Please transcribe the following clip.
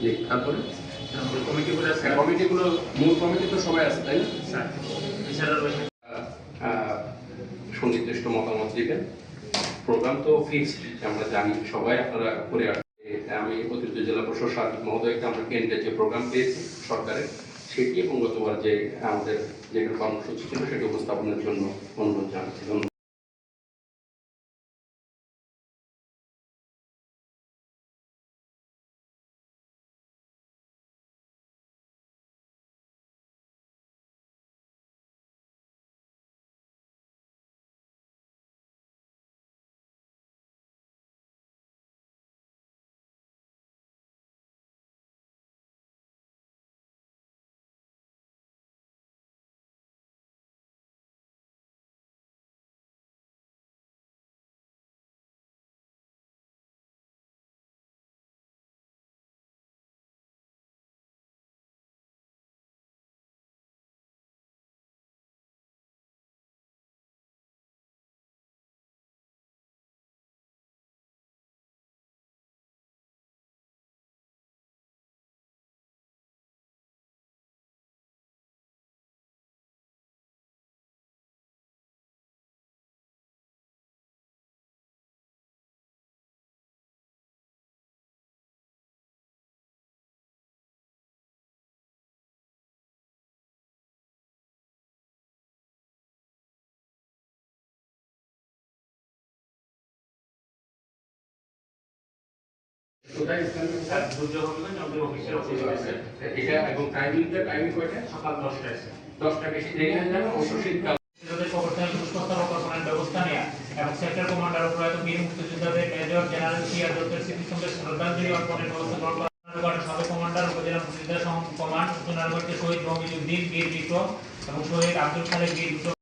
জি তারপরে? কমিটিগুলো কমিটিগুলো মূল কমিটি তো সবাই আছে তাই না? এছাড়া রয়েছে সুনির্দিষ্ট মতামত দিবেন। প্রোগ্রাম তো ফিক্সড আমরা জানি সবাই আপনারা করে আসবে আমি অতিরিক্ত জেলা প্রশাসক মহোদয়কে আমরা কেন্দ্রের যে প্রোগ্রাম পেয়েছি সরকারের সেটি এবং গতবার যে আমাদের যে কর্মসূচি ছিল সেটি উপস্থাপনের জন্য অনুরোধ জানাচ্ছি। ব্যবস্থা নেওয়া এবং সেক্টর কমান্ডার ও বীর মুক্তিযোদ্ধাদের মেজর জেনারেল সিআর দত্তের স্মৃতিসৌধে শ্রদ্ধাঞ্জলি অর্পণের ব্যবস্থা গ্রহণ করা সদর কমান্ডার উপজেলা মুক্তিযোদ্ধা কমান্ড সোনারগড়কে শহীদ বীর বিক্রম এবং শহীদ আব্দুল খালেক বীর